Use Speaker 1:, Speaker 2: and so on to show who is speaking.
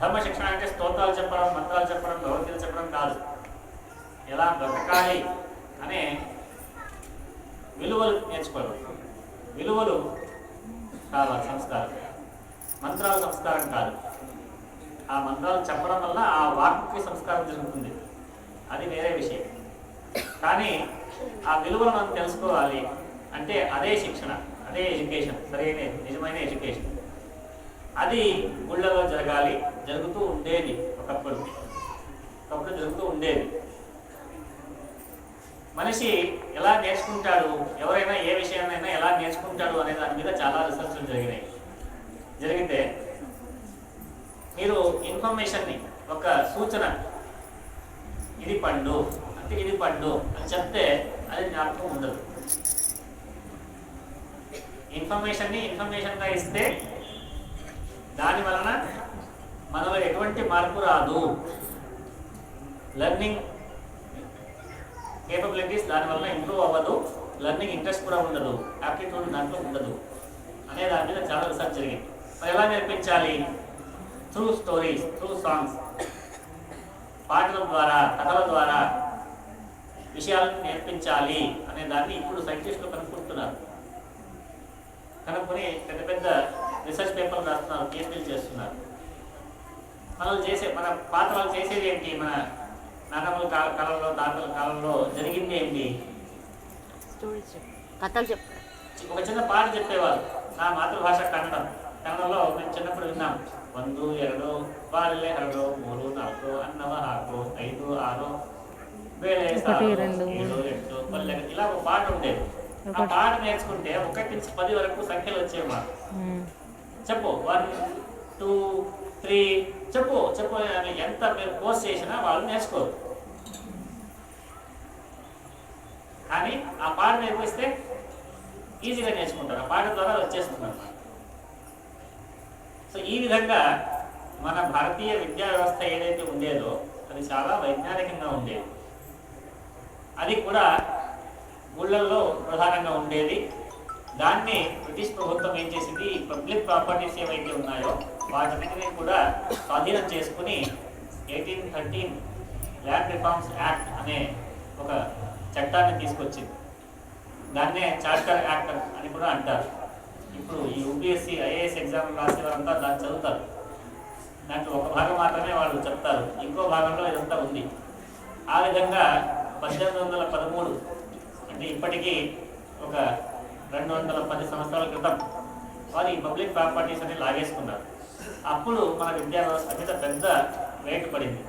Speaker 1: ధర్మ శిక్షణ అంటే స్తోత్రాలు చెప్పడం మంత్రాలు చెప్పడం భగవద్గీత చెప్పడం కాదు. ఎలా బ్రతకాలి అనే విలువలు నేర్చుకోవాలి. విలువలు కావాలి సంస్కారం. మంత్రాలు సంస్కారం కాదు. ఆ మంత్రాలు చెప్పడం వల్ల ఆ వాక్కి సంస్కారం జరుగుతుంది. అది వేరే విషయం. కానీ ఆ విలువలు మనం తెలుసుకోవాలి అంటే అదే శిక్షణ అదే ఎడ్యుకేషన్. సరైన నిజమైన ఎడ్యుకేషన్. అది గుళ్ళలో జరగాలి. జరుగుతూ ఉండేది ఒకప్పుడు. ఒకప్పుడు జరుగుతూ ఉండేది. మనిషి ఎలా నేర్చుకుంటాడు? ఎవరైనా ఏ విషయాన్నైనా ఎలా నేర్చుకుంటాడు అనే దాని మీద చాలా రీసెర్చ్లు జరిగినాయి. జరిగితే మీరు ఇన్ఫర్మేషన్ని ఒక సూచన ఇది పండు అంటే ఇది పండు అని చెప్తే అది జ్ఞాపకం ఉండదు. ఇన్ఫర్మేషన్ని ఇన్ఫర్మేషన్గా ఇస్తే దాని వలన మనలో ఎటువంటి మార్పు రాదు. లెర్నింగ్ కేపబిలిటీస్ దానివల్ల ఇంప్రూవ్ అవ్వదు. లెర్నింగ్ ఇంట్రెస్ట్ కూడా ఉండదు. యాప్టిట్యూడ్ దాంట్లో ఉండదు. అనే దాని మీద చాలా రీసెర్చ్ జరిగింది. మరి ఎలా నేర్పించాలి? త్రూ స్టోరీస్ త్రూ సాంగ్స్ పాటల ద్వారా కథల ద్వారా విషయాలను నేర్పించాలి అనే దాన్ని ఇప్పుడు సైంటిస్టులు కనుక్కుంటున్నారు. కనుక్కొని పెద్ద పెద్ద రీసెర్చ్ పేపర్లు రాస్తున్నారు పిహెచ్డీలు చేస్తున్నారు మనం చేసే మన పాత వాళ్ళు చేసేది ఏంటి మన నాన్నమ్మల కాల కాలంలో తాతల కాలంలో జరిగింది ఏంటి
Speaker 2: స్టోరీస్ చెప్పు కథలు చెప్పు
Speaker 1: ఒక చిన్న పాట చెప్పేవారు నా మాతృభాష కన్నడం కన్నడంలో మేము చిన్నప్పుడు విన్నాం ಒಂದು ಎರಡು ಬಾಳೆ ಎರಡು ಮೂರು ನಾಲ್ಕು ಅನ್ನವ ಹಾಕು ఐదు ఆరు వేలే
Speaker 2: ఒకటి,
Speaker 1: సారు,
Speaker 2: రెండు,
Speaker 1: ఏడు
Speaker 2: మూడు.
Speaker 1: ఎనిమిది పల్లె ఇలా ఒక పాట ఉండేది ఆ
Speaker 2: ఒకటి.
Speaker 1: పాట నేర్చుకుంటే ఒకటి నుంచి పది వరకు సంఖ్యలు వచ్చేవి మాకు
Speaker 2: మ్మ్.
Speaker 1: చెప్పు. వన్ టూ త్రీ చెప్పు. చెప్పు. అని ఎంత మీరు కోర్స్ చేసినా వాళ్ళు నేర్చుకోరు. కానీ ఆ పాట నేర్పిస్తే ఈజీగా నేర్చుకుంటారు. ఆ పాట ద్వారా వచ్చేస్తున్నారు సో ఈ విధంగా మన భారతీయ విద్యా వ్యవస్థ ఏదైతే ఉండేదో అది చాలా వైజ్ఞానికంగా ఉండేది. అది కూడా గుళ్ళల్లో ప్రధానంగా ఉండేది. దాన్ని బ్రిటిష్ ప్రభుత్వం ఏం చేసింది? పబ్లిక్ ప్రాపర్టీస్ ఏవైతే ఉన్నాయో వాటన్నిటిని కూడా స్వాధీనం చేసుకుని eighteen thirteen land reforms act అనే ఒక చట్టాన్ని తీసుకొచ్చింది. దాన్నే చార్టర్ యాక్ట్ అని కూడా అంటారు. ఇప్పుడు ఈ యూపీఎస్సీ ఐఏఎస్ ఎగ్జామ్ రాసే వారంతా దాన్ని చదువుతారు. దాంట్లో ఒక భాగం మాత్రమే వాళ్ళు చెప్తారు. ఇంకో భాగంలో ఇదంతా ఉంది. ఆ విధంగా పద్దెనిమిది వందల పదమూడు అంటే ఇప్పటికీ ఒక రెండు వందల పది సంవత్సరాల క్రితం వారు ఈ పబ్లిక్ ప్రాపర్టీస్ అని లాగేసుకున్నారు. అప్పుడు మన విద్యా వ్యవస్థ మీద పెద్ద రేటు పడింది.